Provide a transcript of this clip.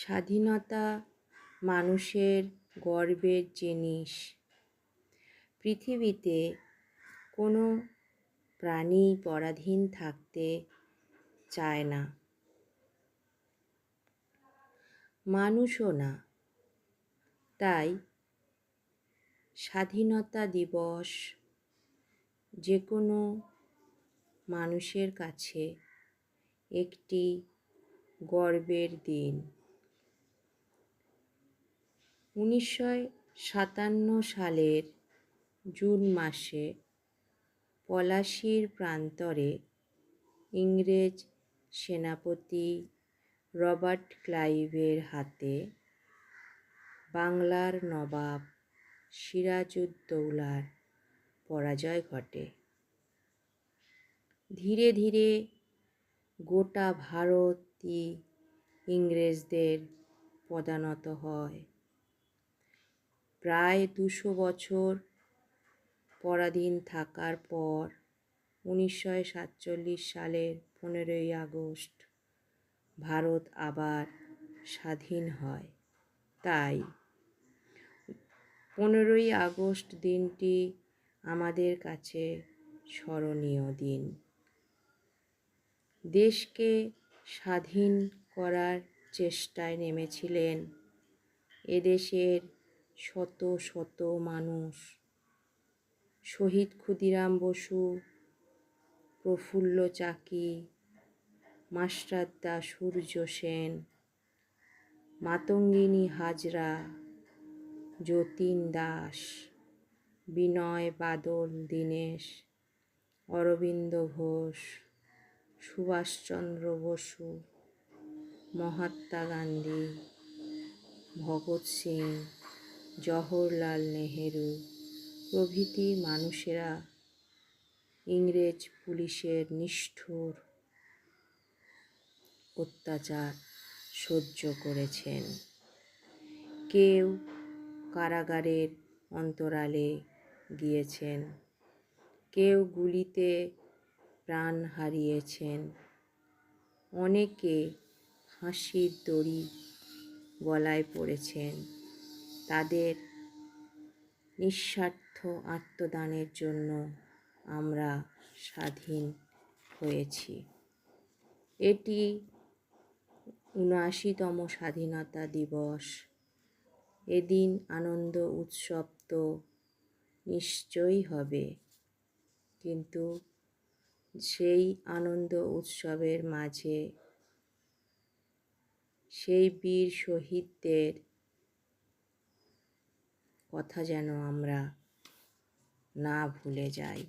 স্বাধীনতা মানুষের গর্বের জিনিস। পৃথিবীতে কোনো প্রাণী পরাধীন থাকতে চায় না। মানুষও না। তাই স্বাধীনতা দিবস যে কোনো মানুষের কাছে একটি গর্বের দিন। উনিশশো সাতান্ন সালের জুন মাসে পলাশির প্রান্তরে ইংরেজ সেনাপতি রবার্ট ক্লাইভের হাতে বাংলার নবাব সিরাজউদ্দৌলার পরাজয় ঘটে। ধীরে ধীরে গোটা ভারতই ইংরেজদের পদানত হয়। প্রায় দুশো বছর পরাধীন থাকার পর উনিশশো সাতচল্লিশ সালের পনেরোই আগস্ট ভারত আবার স্বাধীন হয়। তাই পনেরোই আগস্ট দিনটি আমাদের কাছে স্মরণীয় দিন। দেশকে স্বাধীন করার চেষ্টায় নেমেছিলেন এদেশের শত শত মানুষ। শহীদ ক্ষুদিরাম বসু, প্রফুল্ল চাকি মাস্টারদা সূর্য সেন, মাতঙ্গিনী হাজরা, যতীন দাস, বিনয় বাদল দীনেশ, অরবিন্দ ঘোষ, সুভাষচন্দ্র বসু, মহাত্মা গান্ধী, ভগৎ সিং। জওহরলাল নেহেরু প্রভৃতি মানুষেরা ইংরেজ পুলিশের নিষ্ঠুর অত্যাচার সহ্য করেছেন। কেউ কারাগারের অন্তরালে গিয়েছেন, কেউ গুলিতে প্রাণ হারিয়েছেন, অনেকে ফাঁসির দড়ি গলায় পড়েছেন। তাদের নিঃস্বার্থ আত্মদানের জন্য আমরা স্বাধীন হয়েছি। এটি উনআশিতম স্বাধীনতা দিবস। এদিন আনন্দ উৎসব তো নিশ্চয়ই হবে, কিন্তু সেই আনন্দ উৎসবের মাঝে সেই বীর শহীদদের কথা যেন আমরা না ভুলে যাই।